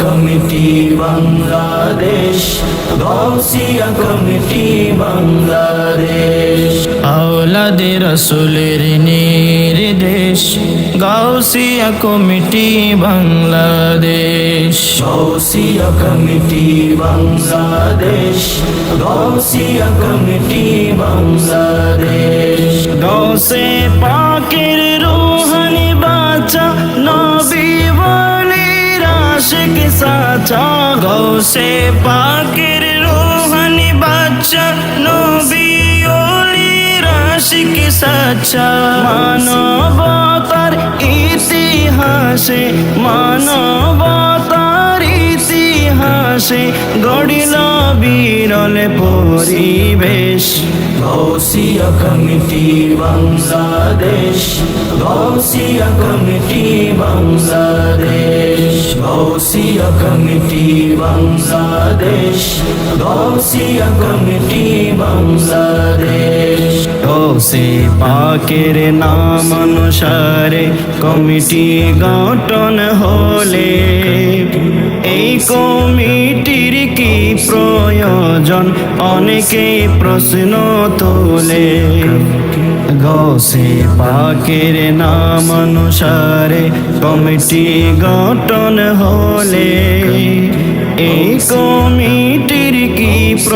Committee Bangladesh Gausia committee Bangladesh আওলাদে রসুলের নির্দেশ Gausia committee Bangladesh. Gausia committee Bangladesh. Gausia committee Bangladesh. গৌসে পাকের রোহানি বাচ্চা নবী বলির আশিক সাচা। গৌসে পাকের রোহানি বাচ্চা নবী ওলির আশিক সাচা। মানবতার ইতিহাসে মানবতার ইতিহাসে গড়িল বিরল পরিবেশ। Gausia committee Bangladesh Gausia committee Bangladesh Gausia committee Bangladesh Gausia committee Bangladesh. গৌসে পাকের নাম অনুসারে কমিটি গঠন হলে। এই কমিটির কি প্রয়োজন? অনেকে প্রশ্ন তোলে। গৌসে পাকের নাম অনুসারে কমিটি গঠন হলে। এই কমিটির কি প্র